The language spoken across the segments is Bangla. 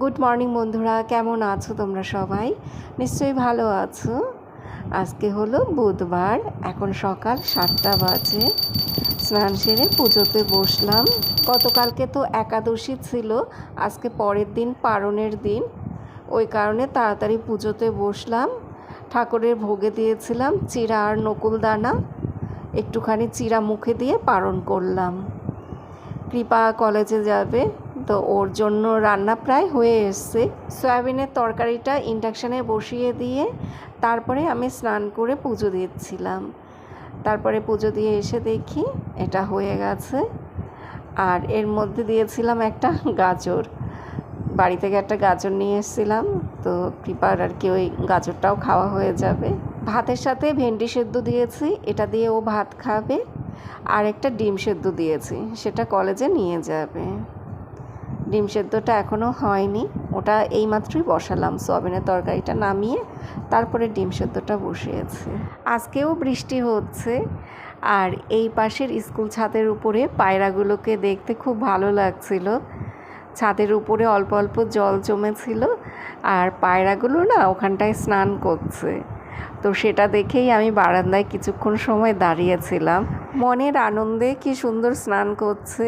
গুড মর্নিং বন্ধুরা। কেমন আছো তোমরা সবাই? নিশ্চয়ই ভালো আছো। আজকে হলো বুধবার। এখন সকাল সাতটা বাজে। স্নান সেরে পুজোতে বসলাম। গতকালকে তো একাদশী ছিল। আজকে পরের দিন পারণের দিন। ওই কারণে তাড়াতাড়ি পুজোতে বসলাম। ঠাকুরের ভোগে দিয়েছিলাম চিরা আর নকুল দানা। একটুখানি চিরা মুখে দিয়ে পারণ করলাম। কৃপা কলেজে যাবে। তো ওর জন্য রান্না প্রায় হয়ে এসছে। সয়াবিনের তরকারিটা ইন্ডাকশানে বসিয়ে দিয়ে তারপরে আমি স্নান করে পুজো দিচ্ছিলাম। তারপরে পুজো দিয়ে এসে দেখি এটা হয়ে গেছে। আর এর মধ্যে দিয়েছিলাম একটা গাজর। বাড়ি থেকে একটা গাজর নিয়ে এসেছিলাম। তো কৃপার আর কি ওই গাজরটাও খাওয়া হয়ে যাবে। ভাতের সাথে ভেন্ডি সেদ্ধ দিয়েছি। এটা দিয়ে ও ভাত খাবে। আর একটা ডিম সেদ্ধ দিয়েছি। সেটা কলেজে নিয়ে যাবে। ডিম সেদ্ধটা এখনও হয়নি। ওটা এইমাত্রই বসালাম। সোয়াবিনের তরকারিটা নামিয়ে তারপরে ডিম সেদ্ধটা বসিয়েছি। আজকেও বৃষ্টি হচ্ছে আর এই পাশের স্কুল ছাদের উপরে পায়রাগুলোকে দেখতে খুব ভালো লাগছিল। ছাদের উপরে অল্প অল্প জল জমেছিল আর পায়রাগুলো না ওখানটায় স্নান করছে। তো সেটা দেখেই আমি বারান্দায় কিছুক্ষণ সময় দাঁড়িয়েছিলাম। মনের আনন্দে কি সুন্দর স্নান করছে।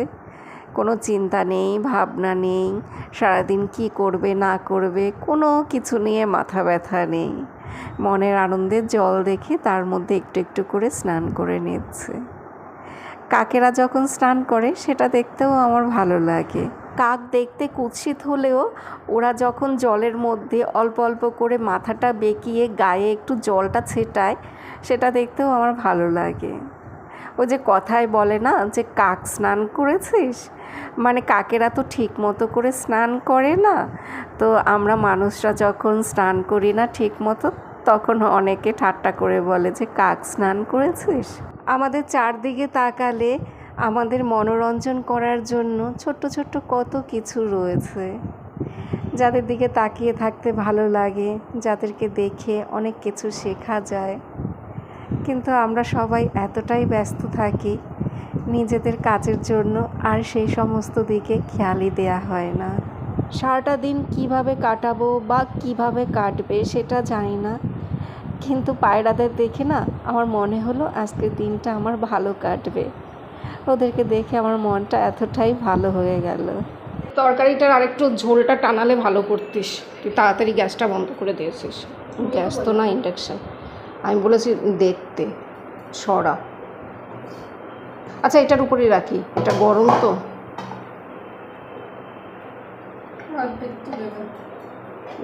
কোনো চিন্তা নেই, ভাবনা নেই, সারাদিন কি করবে, না করবে, কোনো কিছু নিয়ে মাথা ব্যথা নেই। মনের আনন্দে জল দেখে তার মধ্যে একটু একটু করে স্নান করে নিচ্ছে। কাকেরা যখন স্নান করে, সেটা দেখতেও আমার ভালো লাগে। কাক দেখতে কুৎসিত হলেও ওরা যখন জলের মধ্যে অল্প অল্প করে মাথাটা বেঁকিয়ে গায়ে একটু জলটা ছেটায়, সেটা দেখতেও আমার ভালো লাগে। ও যে কথায় বলে না যে, কাক স্নান করেছিস? মানে কাকেরা তো ঠিক মতো করে স্নান করে না? তো আমরা মানুষরা যখন স্নান করি না ঠিক মতো, তখন অনেকে ঠাট্টা করে বলে যে, কাক স্নান করেছিস? আমাদের চারদিকে তাকালে আমাদের মনোরঞ্জন করার জন্য ছোট্ট ছোট্ট কত কিছু রয়েছে। যাদের দিকে তাকিয়ে থাকতে ভালো লাগে, যাদেরকে দেখে অনেক কিছু শেখা যায়। কিন্তু আমরা সবাই এতটাই ব্যস্ত থাকি নিজেদের কাজের জন্য আর সেই সমস্ত দিকে খেয়ালই দেয়া হয় না। সারাটা দিন কীভাবে কাটাবো বা কীভাবে কাটবে সেটা জানি না। কিন্তু পায়রাদের দেখে না আমার মনে হলো আজকের দিনটা আমার ভালো কাটবে। ওদেরকে দেখে আমার মনটা এতটাই ভালো হয়ে গেল। তরকারিটার আরেকটু ঝোলটা টানালে ভালো করতিস। তুই তাড়াতাড়ি গ্যাসটা বন্ধ করে দিয়েছিস। গ্যাস তো না ইন্ডাকশান। আমি বলেছি দেখতে, সরা। আচ্ছা এটার উপরেই রাখি। এটা গরম তো।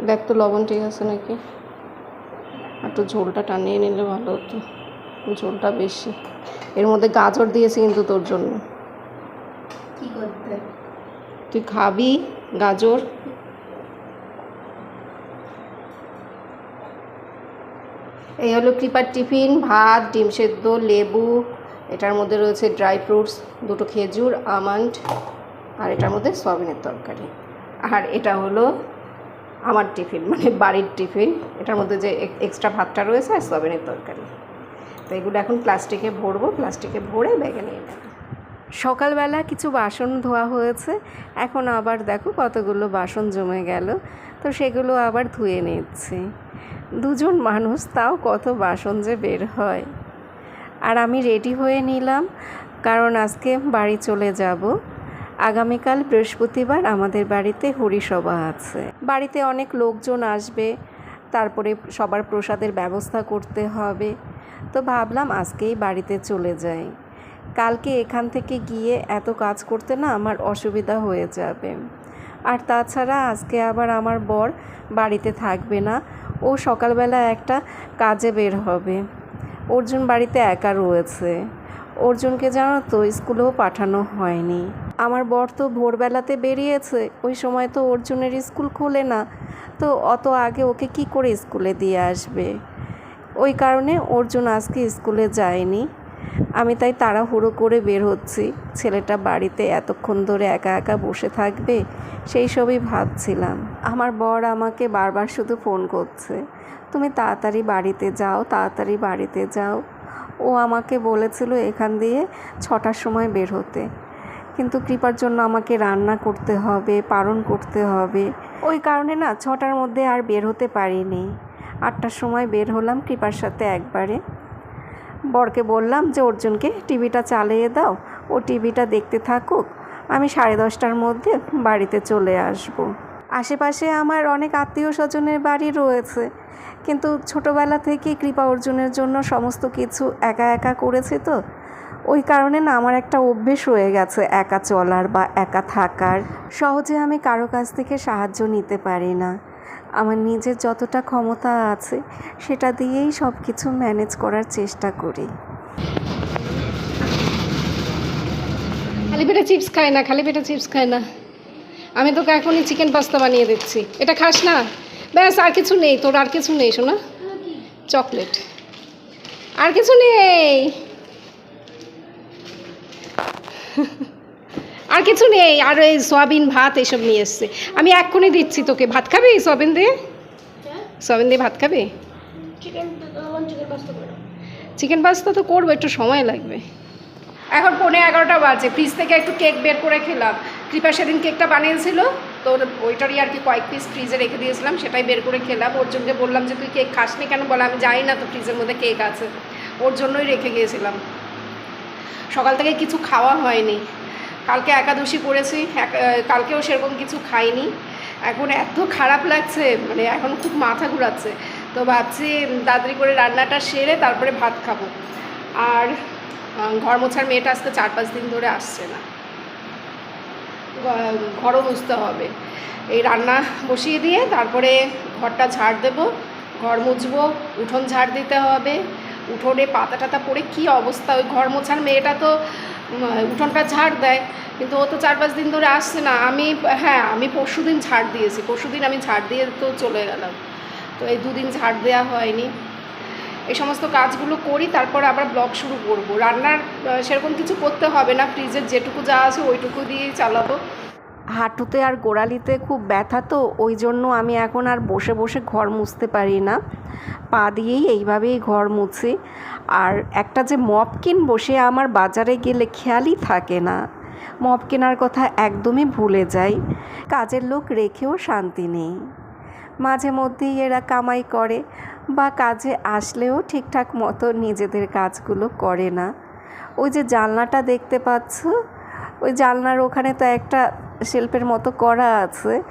দেখ তো লবণ ঠিক আছে নাকি? একটু ঝোলটা টানিয়ে নিলে ভালো হতো। ঝোলটা বেশি। এর মধ্যে গাজর দিয়েছি কিন্তু তোর জন্য। তুই খাবি গাজর? এই হলো কৃপার টিফিন ভাত ডিম সেদ্ধ লেবু। এটার মধ্যে রয়েছে ড্রাই ফ্রুটস, দুটো খেজুর, আমন্ড, আর এটার মধ্যে সয়াবিনের তরকারি। আর এটা হলো আমার টিফিন মানে বাড়ির টিফিন। এটার মধ্যে যে এক্সট্রা ভাতটা রয়েছে আর সয়াবিনের তরকারি। তো এগুলো এখন প্লাস্টিকে ভরবো, প্লাস্টিকে ভরে ব্যাগে নিয়ে নেব। সকালবেলা কিছু বাসন ধোয়া হয়েছে। এখন আবার দেখো কতগুলো বাসন জমে গেল। তো সেগুলো আবার ধুয়ে নিচ্ছি। দুজন মানুষ, তাও কত বাসন যে বের হয়। আর আমি রেডি হয়ে নিলাম, কারণ আজকে বাড়ি চলে যাব। আগামীকাল বৃহস্পতিবার আমাদের বাড়িতে হরিসভা আছে। বাড়িতে অনেক লোকজন আসবে, তারপরে সবার প্রসাদের ব্যবস্থা করতে হবে। তো ভাবলাম আজকেই বাড়িতে চলে যাই। কালকে এখান থেকে গিয়ে এত কাজ করতে না আমার অসুবিধা হয়ে যাবে। আর তাছাড়া আজকে আবার আমার বর বাড়িতে থাকবে না, ও সকালবেলা একটা কাজে বের হবে। অর্জুন বাড়িতে একা রয়েছে। অর্জুনকে জানো তো, স্কুলেও পাঠানো হয়নি। আমার বর তো ভোরবেলাতে বেরিয়েছে, ওই সময় তো অর্জুনের স্কুল খোলে না। তো অত আগে ওকে কি করে স্কুলে দিয়ে আসবে? ওই কারণে অর্জুন আজকে স্কুলে যায়নি। আমি তাই তাড়াহুড়ো করে বের হচ্ছি। ছেলেটা বাড়িতে এতক্ষণ ধরে একা একা বসে থাকবে, সেই সবই ভাবছিলাম। আমার বর আমাকে বারবার শুধু ফোন করছে। তুমি তাড়াতাড়ি বাড়িতে যাও, তাড়াতাড়ি বাড়িতে যাও। ও আমাকে বলেছিল এখান দিয়ে ছটার সময় বের হতে। কিন্তু কৃপার জন্য আমাকে রান্না করতে হবে, পালন করতে হবে। ওই কারণে না ছটার মধ্যে আর বের হতে পারিনি। আটটার সময় বের হলাম কৃপার সাথে একবারে। বরকে বললাম যে, অর্জুনকে টিভিটা চালিয়ে দাও, ও টিভিটা দেখতে থাকুক। আমি সাড়ে দশটার মধ্যে বাড়িতে চলে আসব। আশেপাশে আমার অনেক আত্মীয় স্বজনের বাড়ি রয়েছে। কিন্তু ছোটোবেলা থেকেই কৃপা অর্জনের জন্য সমস্ত কিছু একা একা করেছে তো। ওই কারণে না আমার একটা অভ্যেস হয়ে গেছে, একা চলার বা একা থাকার। সহজে আমি কারও কাছ থেকে সাহায্য নিতে পারি না। আমার নিজের যতটা ক্ষমতা আছে, সেটা দিয়েই সব কিছু ম্যানেজ করার চেষ্টা করি। খালি পেটে চিপস খায় না, খালি পেটে চিপস খায় না। আমি তোকে এখনই চিকেন পাস্তা বানিয়ে দিচ্ছি। এটা খাস না? ব্যাস আর কিছু নেই তোর আর কিছু নেই শোনা? চকলেট। আর কিছু নেই। আর কিছু নেই আর এই সয়াবিন ভাত এসব নিয়ে এসছে। আমি এক্ষুনি দিচ্ছি তোকে। ভাত খাবি সয়াবিন দিয়ে? সয়াবিন দিয়ে ভাত খাবি? চিকেন পাস্তা তো করব একটু সময় লাগবে। এখন পৌনে এগারোটা বাজে ফ্রিজ থেকে একটু কেক বের করে খেলাম। কৃপা সেদিন কেকটা বানিয়েছিল, তো ওইটারই আর কি কয়েক পিস ফ্রিজে রেখে দিয়েছিলাম, সেটাই বের করে খেলাম। ওর জন্য বললাম যে, তুই কেক খাসনি কেন? বলে, আমি জানি না তো ফ্রিজের মধ্যে কেক আছে। ওর জন্যই রেখে গিয়েছিলাম। সকাল থেকে কিছু খাওয়া হয়নি। কালকে একাদশী করেছি কালকেও সেরকম কিছু খাইনি। এখন এত খারাপ লাগছে মানে এখন খুব মাথা ঘুরাচ্ছে। তো ভাবছি তাড়াতাড়ি করে রান্নাটা সেরে তারপরে ভাত খাব। আর ঘর মোছার মেয়েটা আজকে চার পাঁচ দিন ধরে আসছে না। ঘরও মুছতে হবে। এই রান্না বসিয়ে দিয়ে তারপরে ঘরটা ঝাড় দেবো, ঘর মুছবো, উঠোন ঝাড় দিতে হবে। উঠোনে পাতা টাতা পড়ে কী অবস্থা? ওই ঘর মোছার মেয়েটা তো উঠোনটা ঝাড় দেয়, কিন্তু ও তো চার পাঁচ দিন ধরে আসছে না। আমি হ্যাঁ আমি পরশু দিন ঝাড় দিয়েছি পরশু দিন আমি ঝাড় দিয়ে তো চলে গেলাম। তো এই দুদিন ঝাড় দেওয়া হয়নি। এই সমস্ত কাজগুলো করি, তারপর আবার ব্লগ শুরু করব। রান্নার সেরকম কিছু করতে হবে না, ফ্রিজের যেটুকু যা আছে ওইটুকু দিয়েই চালাবো। হাঁটুতে আর গোড়ালিতে খুব ব্যথা তো, ওই জন্য আমি এখন আর বসে বসে ঘর মুছতে পারি না। পা দিয়েই এইভাবেই ঘর মুছি। আর একটা যে মপ কিনবো সে আমার বাজারে গেলে খেয়ালই থাকে না। মপ কেনার কথা একদমই ভুলে যাই। কাজের লোক রেখেও শান্তি নেই। মাঝে মধ্যেই এরা কামাই করে বা কাজে আসলেও ঠিকঠাক মতো নিজেদের কাজগুলো করে না। ওই যে জানলাটা দেখতে পাচ্ছ? ওই জানলার ওখানে তো একটা শিল্পের মতো করা আছে।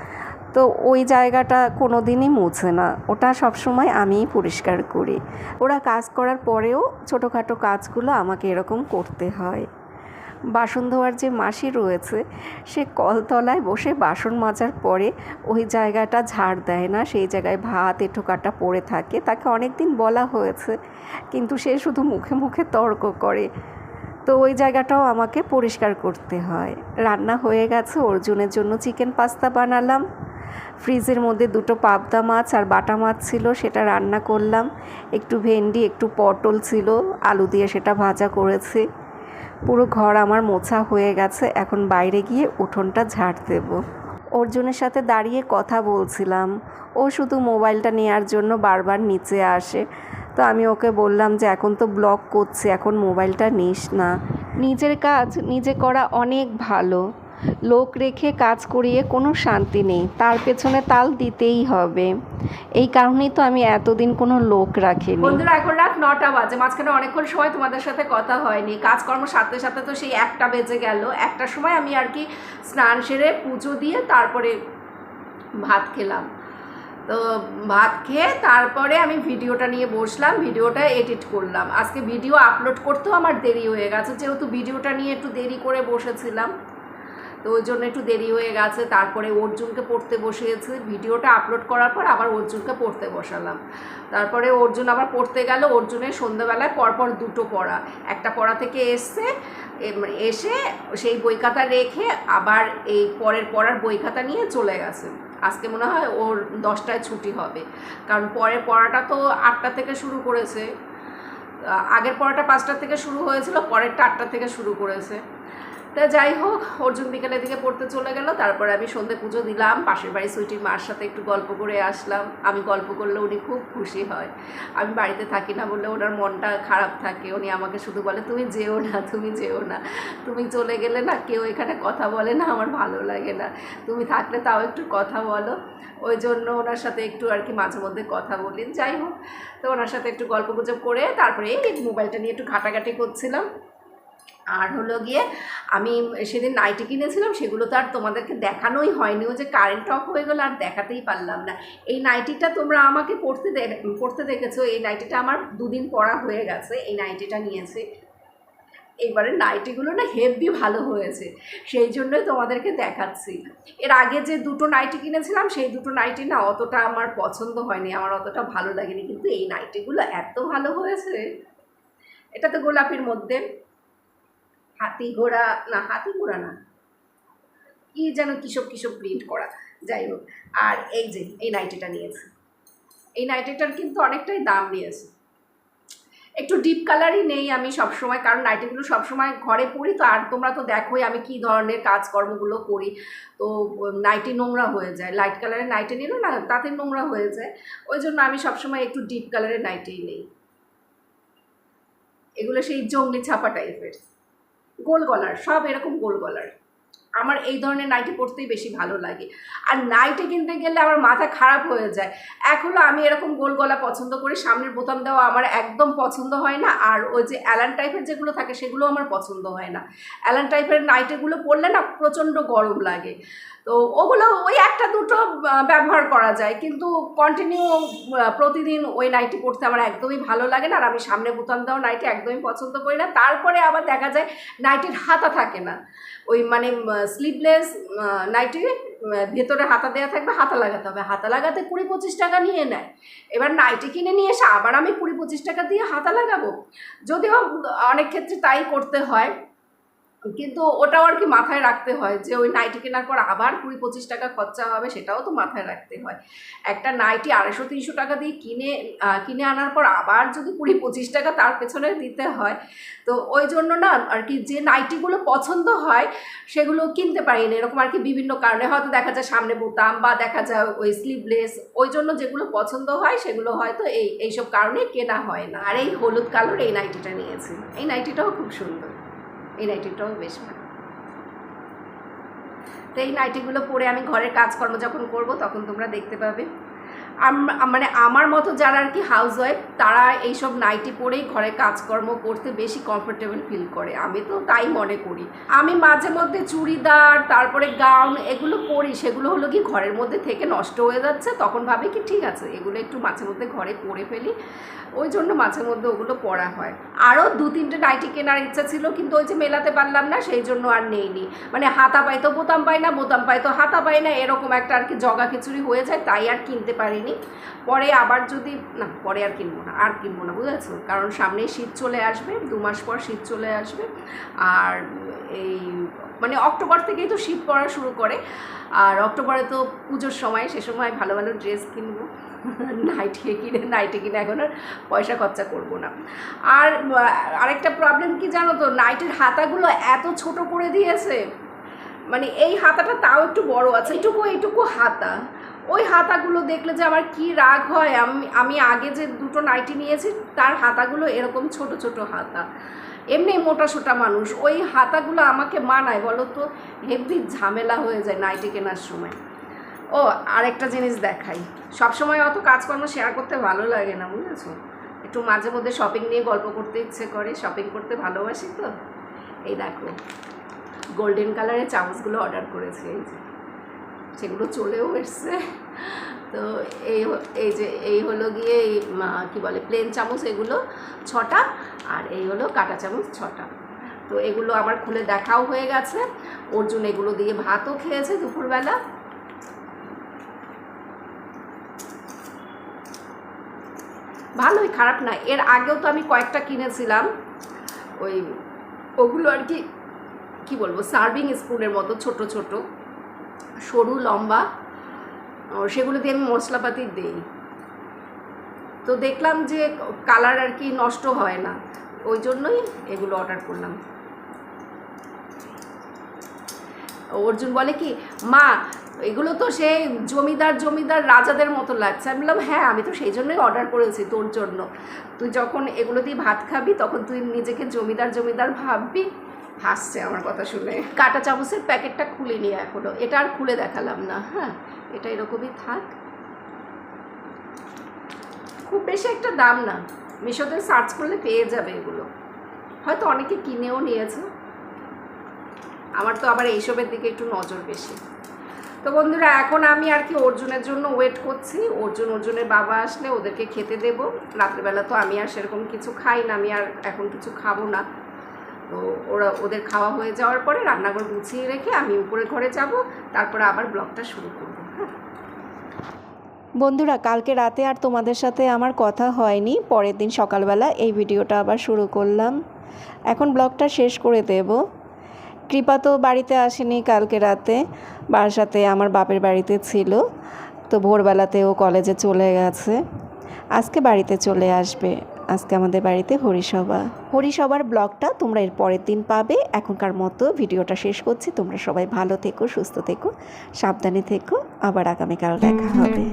তো ওই জায়গাটা কোনো দিনই মুছে না। ওটা সবসময় আমিই পরিষ্কার করি। ওরা কাজ করার পরেও ছোটোখাটো কাজগুলো আমাকে এরকম করতে হয়। বাসন ধোয়ার যে মাসি রয়েছে, সে কলতলায় বসে বাসন মাজার পরে ওই জায়গাটা ঝাড় দেয় না, সেই জায়গায় ভাত এঁঠো কাটা পড়ে থাকে। তাকে অনেক দিন বলা হয়েছে, কিন্তু সে শুধু মুখে মুখে তর্ক করে। তো ওই জায়গাটাও আমাকে পরিষ্কার করতে হয়। রান্না হয়ে গেছে, অর্জুনের জন্য চিকেন পাস্তা বানালাম। ফ্রিজের মধ্যে দুটো পাবদা মাছ আর বাটা মাছ ছিল, সেটা রান্না করলাম। একটু ভেন্ডি, একটু পটল ছিল, আলু দিয়ে সেটা ভাজা করেছি। পুরো ঘর আমার মোছা হয়ে গেছে, এখন বাইরে গিয়ে উঠোনটা ঝাড় দেব। অর্জুনের সাথে দাঁড়িয়ে কথা বলছিলাম। ও শুধু মোবাইলটা নেওয়ার জন্য বারবার নিচে আসে। তো আমি ওকে বললাম যে, এখন তো ব্লক করছে, এখন মোবাইলটা নিস না। নিজের কাজ, নিজে করা অনেক ভালো। লোক রেখে কাজ করিয়ে কোনো শান্তি নেই। তার পেছনে তাল দিতেই হবে। এই কারণেই তো আমি এতদিন কোনো লোক রাখিনি। বন্ধুরা, এখন রাত নটা বাজে। মাঝখানে অনেকক্ষণ সময় তোমাদের সাথে কথা হয়নি। কাজকর্ম সাথে সাথে তো সেই একটা বেজে গেল। একটার সময় আমি আর কি স্নান সেরে পুজো দিয়ে তারপরে ভাত খেলাম। তো ভাত খেয়ে তারপরে আমি ভিডিওটা নিয়ে বসলাম, ভিডিওটা এডিট করলাম। আজকে ভিডিও আপলোড করতেও আমার দেরি হয়ে গেছে। যেহেতু ভিডিওটা নিয়ে একটু দেরি করে বসেছিলাম। তো ওই জন্য একটু দেরি হয়ে গেছে। তারপরে অর্জুনকে পড়তে বসিয়েছি। ভিডিওটা আপলোড করার পর আবার অর্জুনকে পড়তে বসালাম। তারপরে অর্জুন আবার পড়তে গেল। অর্জুনের সন্ধ্যাবেলায় পরপর দুটো পড়া। একটা পড়া থেকে এসছে এসে সেই বই খাতা রেখে আবার এই পরের পড়ার বই খাতা নিয়ে চলে গেছে। আজকে মনে হয় ওর দশটায় ছুটি হবে। কারণ পরের পড়াটা তো আটটা থেকে শুরু করেছে। আগের পড়াটা পাঁচটা থেকে শুরু হয়েছিল, পরেরটা আটটা থেকে শুরু করেছে। তা যাই হোক, অর্জুন বিকেলের দিকে পড়তে চলে গেল, তারপরে আমি সন্ধে পুজো দিলাম, পাশের বাড়ি সুইটির মার সাথে একটু গল্প করে আসলাম। আমি গল্প করলে উনি খুব খুশি হয়। আমি বাড়িতে থাকি না বললে ওনার মনটা খারাপ থাকে, উনি আমাকে শুধু বলে, তুমি যেও না, তুমি যেও না, তুমি চলে গেলে না কেউ এখানে কথা বলে না, আমার ভালো লাগে না, তুমি থাকলে তাও একটু কথা বলো। ওই জন্য ওনার সাথে একটু আর কি মাঝে মধ্যে কথা বলি। যাই হোক, তো ওনার সাথে একটু গল্প গুজব করে, তারপরে এই মোবাইলটা নিয়ে একটু ঘাটাঘাটি করছিলাম। আর হলো গিয়ে আমি সেদিন নাইটি কিনেছিলাম, সেগুলো তো আর তোমাদেরকে দেখানোই হয়নি। ও যে কারেন্ট অফ হয়ে গেলো, আর দেখাতেই পারলাম না। এই নাইটিটা তোমরা আমাকে পড়তে পড়তে দেখেছ। এই নাইটিটা আমার দুদিন পরা হয়ে গেছে। এই নাইটিটা নিয়েছে। এবারে নাইটিগুলো না হেভি ভালো হয়েছে। সেই জন্যই তোমাদেরকে দেখাচ্ছি। এর আগে যে দুটো নাইটি কিনেছিলাম, সেই দুটো নাইটি না অতটা আমার পছন্দ হয়নি। আমার অতটা ভালো লাগেনি। কিন্তু এই নাইটিগুলো এত ভালো হয়েছে। এটা তো গোলাপির মধ্যে। হাতি ঘোড়া, না, হাতি ঘোড়া না। কি যেন কিসব কিসব প্রিন্ট করা। যাই হোক, আর এই যে, এই নাইটিটা নিয়েছে। এই নাইটিটার কিন্তু অনেকটাই দাম নিয়েছে। একটু ডিপ কালারই নেই আমি সবসময়, কারণ নাইটিগুলো সবসময় ঘরে পরি তো, আর তোমরা তো দেখোই আমি কী ধরনের কাজকর্মগুলো করি। তো নাইটি নোংরা হয়ে যায়। লাইট কালারের নাইটি নিলে না, তাতে নোংরা হয়ে যায়। ওই জন্য আমি সবসময় একটু ডিপ কালারের নাইটেই নেই। এগুলো সেই জঙ্গলি ছাপা টাইপের গোল গলার, সব এরকম গোল গলার। আমার এই ধরনের নাইটি পরতেই বেশি ভালো লাগে। আর নাইটি কিনতে গেলে আমার মাথা খারাপ হয়ে যায়। এখনও আমি এরকম গোল গলা পছন্দ করি, সামনের বোতাম দেওয়া আমার একদম পছন্দ হয় না, আর ওই যে অ্যালান টাইপের যেগুলো থাকে সেগুলো আমার পছন্দ হয় না। অ্যালান টাইপের নাইটিগুলো পরলে না প্রচণ্ড গরম লাগে। তো ওগুলো ওই একটা দুটো ব্যবহার করা যায়। কিন্তু কন্টিনিউ প্রতিদিন ওই নাইটি পরতে আমার একদমই ভালো লাগে না। আর আমি সামনে বোতাম দেওয়া নাইটি একদমই পছন্দ করি না। তারপরে আবার দেখা যায় নাইটির হাতা থাকে না। ওই মানে স্লিভলেস নাইটি ভেতরে হাতা দেওয়া থাকবে, হাতা লাগাতে হবে। হাতা লাগাতে কুড়ি পঁচিশ টাকা নিয়ে নেয়। এবার নাইটি কিনে নিয়ে এসে আবার আমি কুড়ি পঁচিশ টাকা দিয়ে হাতা লাগাবো। যদিও অনেক ক্ষেত্রে তাই করতে হয়। কিন্তু ওটাও আর কি মাথায় রাখতে হয় যে ওই নাইটি কেনার পর আবার কুড়ি পঁচিশ টাকা খরচা হবে, সেটাও তো মাথায় রাখতে হয়। একটা নাইটি আড়াইশো তিনশো টাকা দিয়ে কিনে কিনে আনার পর আবার যদি কুড়ি পঁচিশ টাকা তার পেছনে দিতে হয়, তো ওই জন্য না আর কি যে নাইটিগুলো পছন্দ হয়, সেগুলো কিনতে পারি না এরকম আর কি বিভিন্ন কারণে হয়তো দেখা যায় সামনে বোতাম বা দেখা যায় ওই স্লিভলেস ওই জন্য যেগুলো পছন্দ হয়, সেগুলো হয়তো এই, এইসব কারণে কেনা হয় না। আর এই হলুদ কালার এই নাইটিটা নিয়েছি। এই নাইটিটাও খুব সুন্দর। এই নাইটিটাও বেশ ভালো। তো এই নাইটিগুলো পরে আমি ঘরের কাজকর্ম যখন করব, তখন তোমরা দেখতে পাবে। মানে আমার মতো যারা আর কি হাউস ওয়াইফ তারা এইসব নাইটি পরেই ঘরে কাজকর্ম করতে বেশি কমফোর্টেবল ফিল করে। আমি তো তাই মনে করি। আমি মাঝে মধ্যে চুড়িদার, তারপরে গাউন এগুলো পরি, সেগুলো হলো কি ঘরের মধ্যে থেকে নষ্ট হয়ে যাচ্ছে, তখন ভাবি কি ঠিক আছে, এগুলো একটু মাঝে মধ্যে ঘরে পরে ফেলি। ওই জন্য মাঝে মধ্যে ওগুলো পরা হয়। আরও দু তিনটে নাইটি কেনার ইচ্ছা ছিল, কিন্তু ওই যে মেলাতে পারলাম না, সেই জন্য আর নেইনি। মানে হাতা পাই তো বোতাম পাই না, বোতাম পাই তো হাতা পাই না, এরকম একটা আর কি জগা খিচুড়ি হয়ে যায়, তাই আর কিনতে পারিনি। পরে আবার যদি, না, পরে আর কিনবো না, আর কিনবো না, বুঝেছ? কারণ সামনেই শীত চলে আসবে, দু মাস পর শীত চলে আসবে। আর এই মানে অক্টোবর থেকেই তো শীত পড়া শুরু করে। আর অক্টোবরে তো পুজোর সময়, সে সময় ভালো ভালো ড্রেস কিনবো। নাইটি কিনে, নাইটে কিনে এখন আর পয়সা খরচা করব না। আর আরেকটা প্রবলেম কি জানো তো? নাইটের হাতাগুলো এত ছোট করে দিয়েছে। মানে এই হাতাটা তাও একটু বড় আছে। এইটুকু এইটুকু হাতা। ওই হাতাগুলো দেখলে যে আমার কি রাগ হয়, আমি আমি আগে যে দুটো নাইটি নিয়েছি, তার হাতাগুলো এরকম ছোট ছোট হাতা। এমনি মোটা, সোটা মানুষ, ওই হাতাগুলো আমাকে মানায়, বলো তো হেভি ঝামেলা হয়ে যায় নাইটি কেনার সময়। ও, আরেকটা জিনিস দেখাই। সবসময় অত কাজকর্ম শেয়ার করতে ভালো লাগে না, বুঝেছ? একটু মাঝে মধ্যে শপিং নিয়ে গল্প করতে ইচ্ছে করে শপিং করতে ভালোবাসি তো। এই দেখো গোল্ডেন কালারের চামচগুলো অর্ডার করেছি, এই যে। সেগুলো চলেও এসছে। তো এই এই যে, এই হলো গিয়ে এই কী বলে প্লেন চামচ এগুলো ছটা আর এই হলো কাটা চামচ ছটা। তো এগুলো আমার খুলে দেখাও হয়ে গেছে। অর্জুন এগুলো দিয়ে ভাতও খেয়েছে দুপুরবেলা। ভালোই খারাপ না, এর আগেও তো আমি কয়েকটা কিনেছিলাম। ওই ওগুলো আর কি কি বলব সার্ভিং স্পুনের মতো, ছোট ছোট। সরু, লম্বা সেগুলো দিয়ে আমি মশলাপাতি দিই। তো দেখলাম যে কালার আর কি নষ্ট হয় না, ওই জন্যই এগুলো অর্ডার করলাম। অর্জুন বলে কি, মা, এগুলো তো সে জমিদার জমিদার রাজাদের মতো লাগছে। আমি বললাম হ্যাঁ আমি তো সেই জন্যই অর্ডার করেছি তোর জন্য। তুই যখন এগুলো দিয়ে ভাত খাবি, তখন তুই নিজেকে জমিদার জমিদার ভাববি হাসছে আমার কথা শুনে। কাটা চামচের প্যাকেটটা খুলে নিয়ে এখনও। এটা আর খুলে দেখালাম না হ্যাঁ? এটা এরকমই থাক। খুব বেশি একটা দাম না। মিশোতে সার্চ করলে পেয়ে যাবে এগুলো। হয়তো অনেকে কিনেও নিয়েছে। আমার তো আবার এইসবের দিকে একটু নজর বেশি। তো বন্ধুরা, এখন আমি আর কি অর্জুনের জন্য ওয়েট করছি। অর্জুন, অর্জুনের বাবা আসলে ওদেরকে খেতে দেব। রাত্রিবেলা তো আমি আর সেরকম কিছু খাই না। আমি আর এখন কিছু খাব না। তো ওরা, ওদের খাওয়া হয়ে যাওয়ার পরে রান্নাঘর গুছিয়ে রেখে আমি উপরে ঘরে যাব, তারপরে আবার ব্লগটা শুরু করব। হ্যাঁ। বন্ধুরা, কালকে রাতে আর তোমাদের সাথে আমার কথা হয়নি, পরের দিন সকালবেলা এই ভিডিওটা আবার শুরু করলাম। এখন ব্লগটা শেষ করে দেব। কৃপা তো বাড়িতে আসেনি কালকে রাতে বাসাতে আমার বাপের বাড়িতে ছিল, তো ভোরবেলাতে ও কলেজে চলে গেছে, আজকে বাড়িতে চলে আসবে। আজকে আমাদের বাড়িতে হরিসভা। হরিসভার ব্লগটা তোমরা এর পরের দিন পাবে। এখনকার মতো ভিডিওটা শেষ করছি। তোমরা সবাই ভালো থেকো, সুস্থ থেকো, সাবধানে থেকো। আবার আগামীকাল দেখা হবে।